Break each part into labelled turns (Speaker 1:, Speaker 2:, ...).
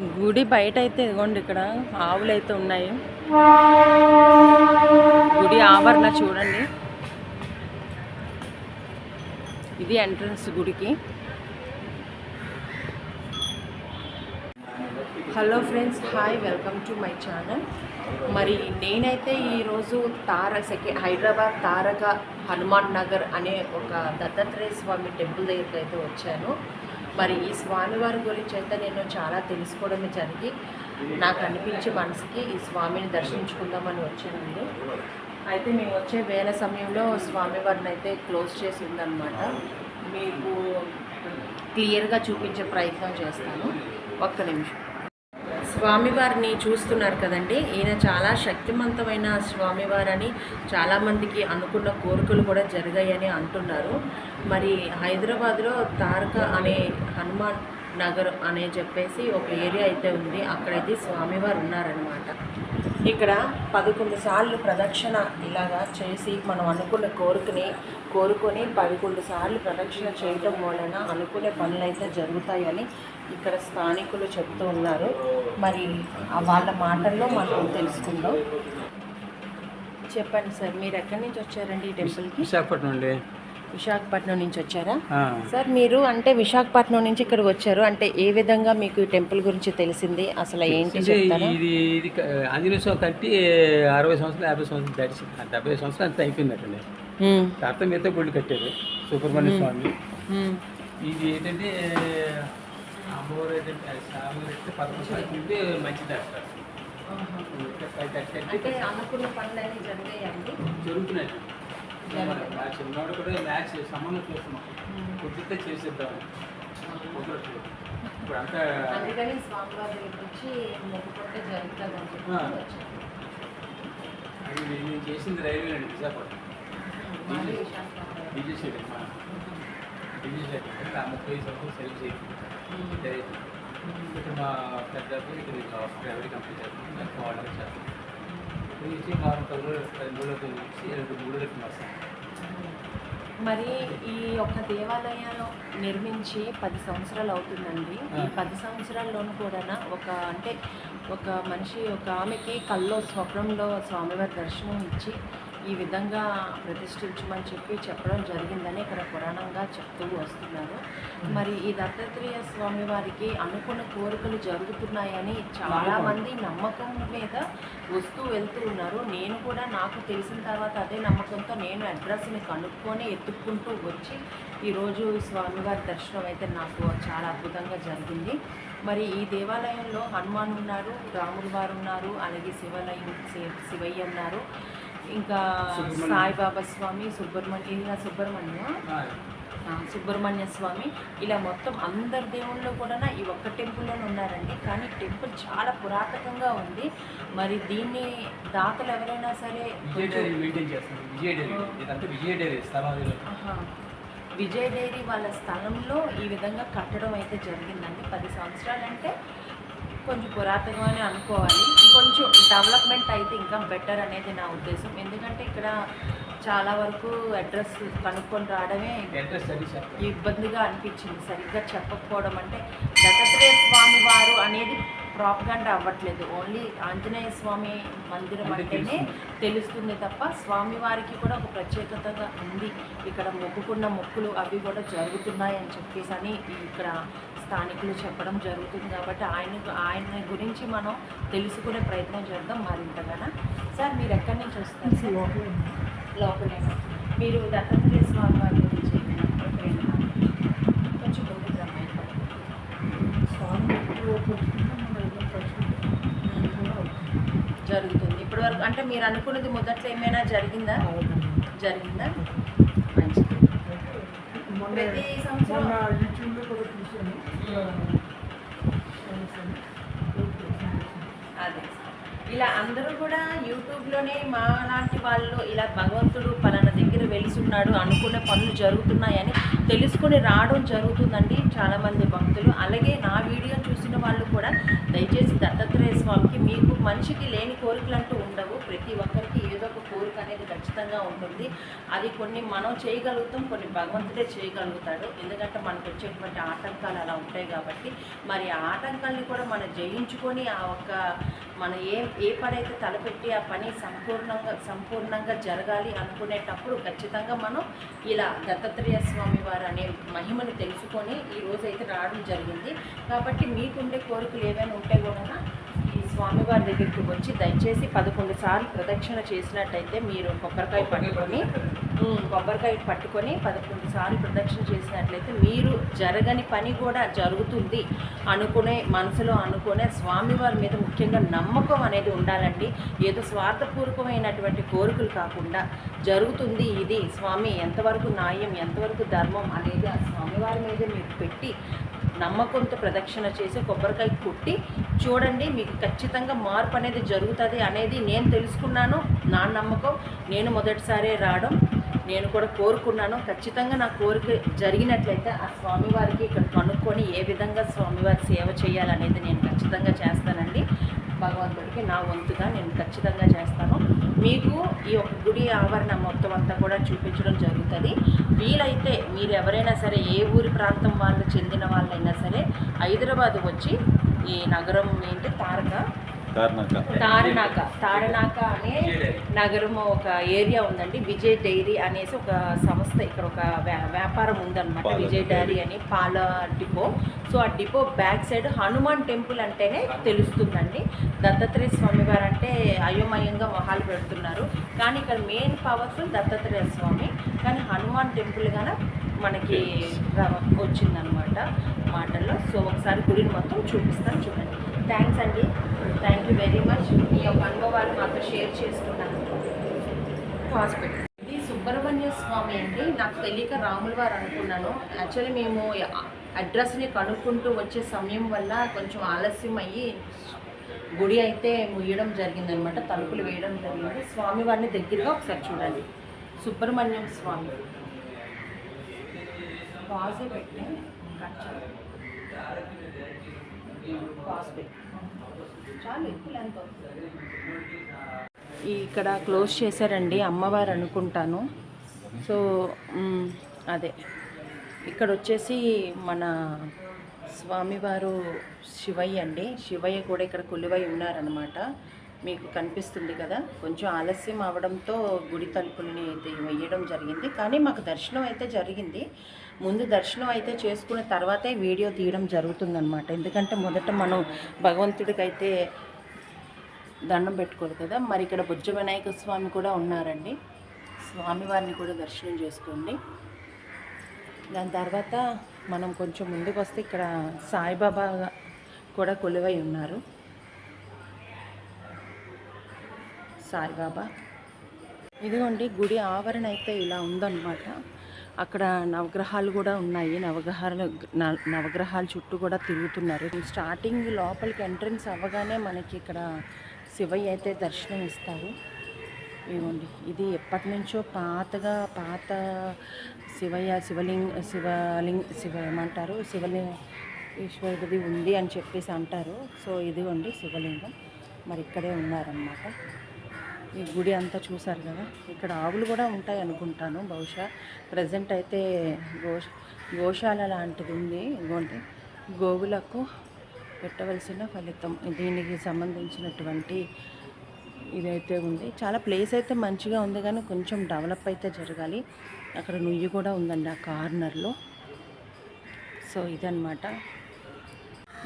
Speaker 1: గుడి బయట అయితే ఇదిగోండి ఇక్కడ ఆవులు అయితే ఉన్నాయి. గుడి ఆవరణ చూడండి. ఇది ఎంట్రన్స్ గుడికి. Hello friends hi welcome to my channel. మరి నేనైతే ఈరోజు తార సెకండ్ హైదరాబాద్ తారక హనుమాన్ నగర్ అనే ఒక దత్తాత్రేయ స్వామి టెంపుల్ దగ్గరికి అయితే వచ్చాను. మరి ఈ స్వామివారి గురించి అయితే నేను చాలా తెలుసుకోవడమే జరిగి నాకు అనిపించే మనసుకి ఈ స్వామిని దర్శించుకుందామని వచ్చానండి. అయితే మేము వచ్చే వేల సమయంలో స్వామివారిని అయితే క్లోజ్ చేసి ఉందన్నమాట. మీకు క్లియర్గా చూపించే ప్రయత్నం చేస్తాను. ఒక్క నిమిషం. స్వామివారిని చూస్తున్నారు కదండి. ఈయన చాలా శక్తివంతమైన స్వామివారని చాలామందికి అనుకున్న కోరికలు కూడా జరిగాయని అంటున్నారు. మరి హైదరాబాద్లో తారక అనే హనుమాన్ నగర్ అనే చెప్పేసి ఒక ఏరియా అయితే ఉంది. అక్కడైతే స్వామివారు ఉన్నారనమాట ఇక్కడ పదకొండు సార్లు ప్రదక్షిణ ఇలాగా చేసి మనం అనుకున్న కోరికని కోరుకొని పదకొండు సార్లు ప్రదక్షిణ చేయటం వలన అనుకునే పనులు అయితే జరుగుతాయని ఇక్కడ స్థానికులు చెప్తూ ఉన్నారు. మరి వాళ్ళ మాటల్లో మనం తెలుసుకుందాం. చెప్పండి సార్ మీరు ఎక్కడి నుంచి వచ్చారండి ఈ టెంపుల్కి?
Speaker 2: విశాఖపట్నం అండి
Speaker 1: విశాఖపట్నం నుంచి వచ్చారా? సార్ మీరు అంటే విశాఖపట్నం నుంచి ఇక్కడికి వచ్చారు. అంటే ఏ విధంగా మీకు టెంపుల్ గురించి తెలిసింది? అసలు ఏంటి
Speaker 2: ఇది ఇది ఆంజనేయ స్వామి కట్టి అరవై సంవత్సరాలు యాభై సంవత్సరాలు దాటి డెబ్బై సంవత్సరాలు అంత అయిపోయిందటండి
Speaker 1: మ్మ్.
Speaker 2: తర్వాత మిగతా గుళ్ళు కట్టారు సుబ్రహ్మణ్య స్వామి. ఇది ఏంటంటే అమ్మవారు ఏంటంటే పదకొండు సంవత్సరాల మంచిది అంటారు ఫైవ్ థర్టీ అంటే
Speaker 1: అంటే అనుకున్న పనులు అన్నీ జరిగాయండి?
Speaker 2: జరుగుతున్నాయి. మా చిన్నవాడు కూడా మ్యాథ్స్ సంబంధం చూస్తున్నాం కుదిరితే చేసేద్దాం. కుదరట్లేదు ఇప్పుడు అంతా
Speaker 1: అందుకని స్వామివారి దగ్గరికి వచ్చి మొక్కుకుంటే జరుగుతుంది అని చెప్పి
Speaker 2: ఆ.
Speaker 1: వచ్చాను.
Speaker 2: అది నేను చేసింది రైల్వే అండి విశాఖపట్నం.
Speaker 1: మాది విశాఖపట్నం.
Speaker 2: విజయ్ శేఖర్ మా విజయ్ శేఖర్ ఆ ముప్పై సంవత్సరం సర్వీస్ అయిపోయింది ఇక్కడ మా పెద్ద ఇక్కడ ప్రైవేట్ కంపెనీ చేస్తాను నాకు ఆర్డర్ వారం పది రోజులు పది రోజులు మూడు
Speaker 1: మరి ఈ యొక్క దేవాలయం నిర్మించి పది సంవత్సరాలు అవుతుందండి ఈ. పది సంవత్సరాల్లోనూ కూడా ఒక అంటే ఒక మనిషి ఒక ఆమెకి కల్లో స్వప్నంలో స్వామివారి దర్శనం ఇచ్చి ఈ విధంగా ప్రతిష్ఠించమని చెప్పి చెప్పడం జరిగిందని ఇక్కడ పురాణంగా చెప్తూ వస్తున్నారు. మరి ఈ దత్తాత్రేయ స్వామి వారికి అనుకున్న కోరికలు జరుగుతున్నాయని చాలా మంది నమ్మకం మీద వస్తూ వెళ్తూ ఉన్నారు. నేను కూడా నాకు తెలిసిన తర్వాత అదే నమ్మకంతో నేను అడ్రస్ని కనుక్కొని ఎత్తుక్కుంటూ వచ్చి ఈరోజు స్వామివారి దర్శనం అయితే నాకు చాలా అద్భుతంగా జరిగింది. మరి ఈ దేవాలయంలో హనుమాన్ ఉన్నారు రాములు వారు ఉన్నారు అలాగే శివలయం శివయ్య ఉన్నారు ఇంకా. సాయిబాబా స్వామి సుబ్రహ్మణ్య ఇలా సుబ్రహ్మణ్యం. సుబ్రహ్మణ్య స్వామి. ఇలా మొత్తం అందరి దేవుళ్ళు కూడా ఈ ఒక్క టెంపుల్లోనే ఉన్నారండి. కానీ టెంపుల్ చాలా పురాతకంగా ఉంది. మరి దీన్ని దాతలు ఎవరైనా సరే
Speaker 2: విజయ్ డైరీ.
Speaker 1: వాళ్ళ స్థలంలో ఈ విధంగా కట్టడం అయితే జరిగిందండి. పది సంవత్సరాలు అంటే కొంచెం పురాతనమని అనుకోవాలి. కొంచెం డెవలప్మెంట్ అయితే ఇంకా బెటర్ అనేది నా ఉద్దేశం. ఎందుకంటే ఇక్కడ చాలా వరకు అడ్రస్ కనుక్కొని రావడమే ఇబ్బందిగా అనిపించింది. సరిగ్గా చెప్పకపోవడం అంటే దత్తాత్రేయ స్వామి వారు అనేది ప్రాపగండా అవ్వట్లేదు ఓన్లీ ఆంజనేయ స్వామి మందిరం
Speaker 2: అంటే
Speaker 1: అంటేనే తెలుస్తుంది. తప్ప స్వామి వారికి కూడా ఒక ప్రత్యేకతగా ఉంది. ఇక్కడ మొక్కుకున్న మొక్కులు అవి కూడా జరుగుతున్నాయి అని చెప్పేసి అని ఇక్కడ స్థానికులు చెప్పడం జరుగుతుంది కాబట్టి ఆయన ఆయన గురించి మనం తెలుసుకునే ప్రయత్నం చేద్దాం మరింతగానా. సార్ మీరు ఎక్కడి నుంచి వస్తారు సార్ లోపలే మీరు దత్తాత్రేయ స్వామి వారి గురించి కొంచెం ముందుకు రమ్మండి జరుగుతుంది. ఇప్పటి వరకు అంటే మీరు అనుకున్నది మొదట్లో ఏమైనా జరిగిందా? జరిగిందా? మంచిది ప్రతి సంవత్సరం అదే. ఇలా అందరూ కూడా యూట్యూబ్లోనే మా లాంటి వాళ్ళు ఇలా భగవంతుడు పలానా దగ్గర వెలిసున్నాడు అనుకున్న పనులు జరుగుతున్నాయని తెలుసుకొని రావడం జరుగుతుందండి చాలామంది భక్తులు. అలాగే నా వీడియో చూసిన వాళ్ళు కూడా దయచేసి దత్తాత్రేయ స్వామికి మీకు మనిషికి లేని కోరికలు అంటూ ఉండవు. ప్రతి ఒక్క అనేది ఖచ్చితంగా ఉంటుంది. అది కొన్ని మనం చేయగలుగుతాం కొన్ని భగవంతుడే చేయగలుగుతాడు. ఎందుకంటే మనకు వచ్చేటువంటి ఆటంకాలు అలా ఉంటాయి కాబట్టి మరి ఆ ఆటంకాల్ని కూడా మనం జయించుకొని ఆ ఒక్క మన ఏ ఏ పని అయితే తలపెట్టి ఆ పని సంపూర్ణంగా సంపూర్ణంగా జరగాలి అనుకునేటప్పుడు ఖచ్చితంగా మనం ఇలా దత్తాత్రేయ స్వామి వారు అనే మహిమను తెలుసుకొని ఈ రోజు అయితే రావడం జరిగింది. కాబట్టి మీకుండే కోరికలు ఏవైనా ఉంటే కూడా స్వామివారి దగ్గరికి వచ్చి దయచేసి పదకొండు సార్లు ప్రదక్షిణ చేసినట్టయితే మీరు కొబ్బరికాయ పట్టుకొని కొబ్బరికాయ పట్టుకొని పదకొండు సార్లు ప్రదక్షిణ చేసినట్లయితే మీరు జరగని పని కూడా జరుగుతుంది అనుకునే మనసులో అనుకునే స్వామివారి మీద ముఖ్యంగా నమ్మకం అనేది ఉండాలండి. ఏదో స్వార్థపూర్వకమైనటువంటి కోరికలు కాకుండా జరుగుతుంది ఇది. స్వామి ఎంతవరకు న్యాయం ఎంతవరకు ధర్మం అనేది ఆ స్వామివారి మీద మీరు పెట్టి నమ్మకంతో ప్రదక్షిణ చేసి కొబ్బరికాయ కుట్టి చూడండి మీకు ఖచ్చితంగా మార్పు అనేది జరుగుతుంది అనేది నేను తెలుసుకున్నాను. నా నమ్మకం నేను మొదటిసారే రావడం. నేను కూడా కోరుకున్నాను. ఖచ్చితంగా నా కోరిక జరిగినట్లయితే ఆ స్వామివారికి ఇక్కడ కనుక్కొని ఏ విధంగా స్వామివారి సేవ చేయాలనేది నేను ఖచ్చితంగా చేస్తానండి. భగవంతుడికి నా వంతుగా నేను ఖచ్చితంగా చేస్తాను. మీకు ఈ యొక్క గుడి ఆవరణ మొత్తం అంతా కూడా చూపించడం జరుగుతుంది. వీలైతే మీరు ఎవరైనా సరే ఏ ఊరి ప్రాంతం వాళ్ళు చెందిన వాళ్ళైనా సరే హైదరాబాద్ వచ్చి ఈ నగరం ఏంటి? తారక
Speaker 3: తార్నాక.
Speaker 1: తారనాక. అనే నగరం ఒక ఏరియా ఉందండి. విజయ్ డైరీ అనేసి ఒక సంస్థ ఇక్కడ ఒక వ్యా- వ్యాపారం ఉందన్నమాట. విజయ్ డైరీ. అని పాల డిపో. సో ఆ depot back side Hanuman temple అంటేనే తెలుస్తుందండి. దత్తాత్రేయ స్వామి వారు అంటే అయోమయంగా మొహాలు పెడుతున్నారు. కానీ ఇక్కడ మెయిన్ పవర్ఫుల్ దత్తాత్రేయ స్వామి. కానీ హనుమాన్ టెంపుల్ గాన మనకి వచ్చిందనమాట మాటల్లో. సో ఒకసారి గుడిని మొత్తం చూపిస్తాను. చూడండి. థ్యాంక్స్ అండి. థ్యాంక్ యూ వెరీ మచ్ ఈ యొక్క అనుభవాలు మాతో షేర్ చేసుకున్నాను హాస్పిటల్. ఇది సుబ్రహ్మణ్య స్వామి అండి. నాకు తెలియక రాముల వారు అనుకున్నాను. యాక్చువల్లీ మేము అడ్రస్ని కనుక్కుంటూ వచ్చే సమయం వల్ల కొంచెం ఆలస్యం అయ్యి గుడి అయితే ముయ్యడం జరిగిందనమాట. తలుపులు వేయడం జరిగింది. స్వామివారిని దగ్గరగా ఒకసారి చూడండి. సుబ్రహ్మణ్యం స్వామి. పాజే పెట్టి. కట్ ఇక్కడ క్లోజ్ చేశారండి అమ్మవారు అనుకుంటాను. సో అదే. ఇక్కడ వచ్చేసి మన స్వామివారు శివయ్య అండి. శివయ్య కూడా ఇక్కడ కొలువై ఉన్నారనమాట మీకు కనిపిస్తుంది కదా. కొంచెం ఆలస్యం అవడంతో గుడి తలుపులని అయితే వేయడం జరిగింది. కానీ మాకు దర్శనం అయితే జరిగింది. ముందు దర్శనం అయితే చేసుకున్న తర్వాతే వీడియో తీయడం జరుగుతుందన్నమాట. ఎందుకంటే మొదట మనం భగవంతుడికి అయితే దండం పెట్టుకోరు కదా. మరి ఇక్కడ బుజ్జ వినాయక స్వామి కూడా ఉన్నారండి. స్వామివారిని కూడా దర్శనం చేసుకోండి. దాని తర్వాత మనం కొంచెం ముందుకు వస్తే ఇక్కడ సాయిబాబా కూడా కొలువై ఉన్నారు. సాయిబాబా. ఇదిగోండి గుడి ఆవరణ అయితే ఇలా ఉందన్నమాట. అక్కడ నవగ్రహాలు కూడా ఉన్నాయి. నవగ్రహాలు న- నవగ్రహాల చుట్టూ కూడా తిరుగుతున్నారు. స్టార్టింగ్ లోపలికి ఎంట్రన్స్ అవ్వగానే మనకి ఇక్కడ శివయ్య అయితే దర్శనం ఇస్తారు. ఇదిగోండి ఇది ఎప్పటి నుంచో పాతగా పాత శివయ్య శివలింగ శివలింగ శివ ఏమంటారు? శివలింగ ఈశ్వరుడిది ఉంది అని చెప్పేసి అంటారు. సో ఇదిగోండి శివలింగం. మరి ఇక్కడే ఉన్నారన్నమాట. ఈ గుడి అంతా చూసారు కదా? ఇక్కడ ఆవులు కూడా ఉంటాయి అనుకుంటాను. బహుశా ప్రజెంట్ అయితే గోష గోశాల లాంటిది ఉంది. ఇదిగోండి. గోవులకు పెట్టవలసిన ఫలితం. దీనికి సంబంధించినటువంటి ఇదైతే ఉంది. చాలా ప్లేస్ అయితే మంచిగా ఉంది కానీ కొంచెం డెవలప్ అయితే జరగాలి. అక్కడ నుయ్యి కూడా ఉందండి ఆ కార్నర్లో. సో ఇదన్నమాట.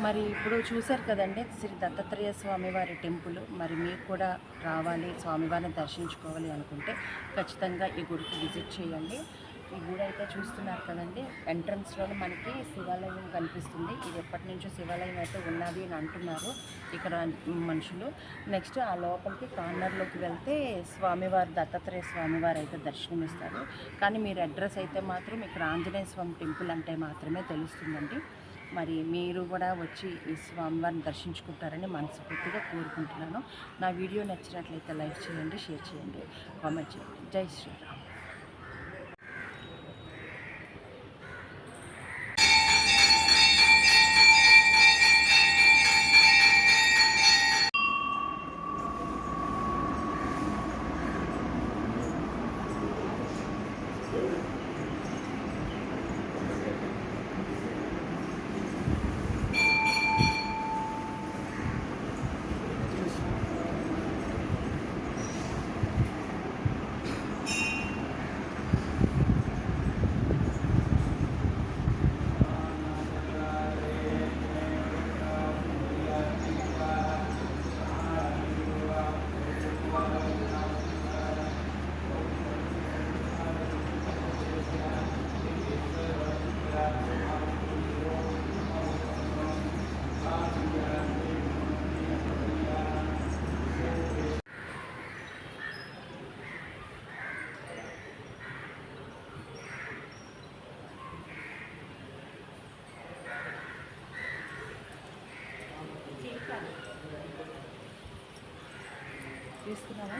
Speaker 1: మరి ఇప్పుడు చూశారు కదండి శ్రీ దత్తాత్రేయ స్వామివారి టెంపుల్. మరి మీకు కూడా రావాలి స్వామివారిని దర్శించుకోవాలి అనుకుంటే ఖచ్చితంగా ఈ గుడికి విజిట్ చేయండి. ఈ గుడి అయితే చూస్తున్నారు కదండి ఎంట్రన్స్లో మనకి శివాలయం కనిపిస్తుంది. ఇది ఎప్పటి నుంచో శివాలయం అయితే ఉన్నది అని అంటున్నారు ఇక్కడ మనుషులు. నెక్స్ట్ ఆ లోపలికి కార్నర్లోకి వెళ్తే స్వామివారు దత్తాత్రేయ స్వామివారు అయితే దర్శనం ఇస్తారు కానీ మీరు అడ్రస్ అయితే మాత్రం ఇక్కడ ఆంజనేయ స్వామి టెంపుల్ అంటే మాత్రమే తెలుస్తుందండి. మరి మీరు కూడా వచ్చి ఈ స్వామివారిని దర్శించుకుంటారని మనస్ఫూర్తిగా కోరుకుంటున్నాను. నా వీడియో నచ్చినట్లయితే లైక్ చేయండి షేర్ చేయండి కామెంట్ చేయండి. జై శ్రీరామ్. తీస్తున్నావా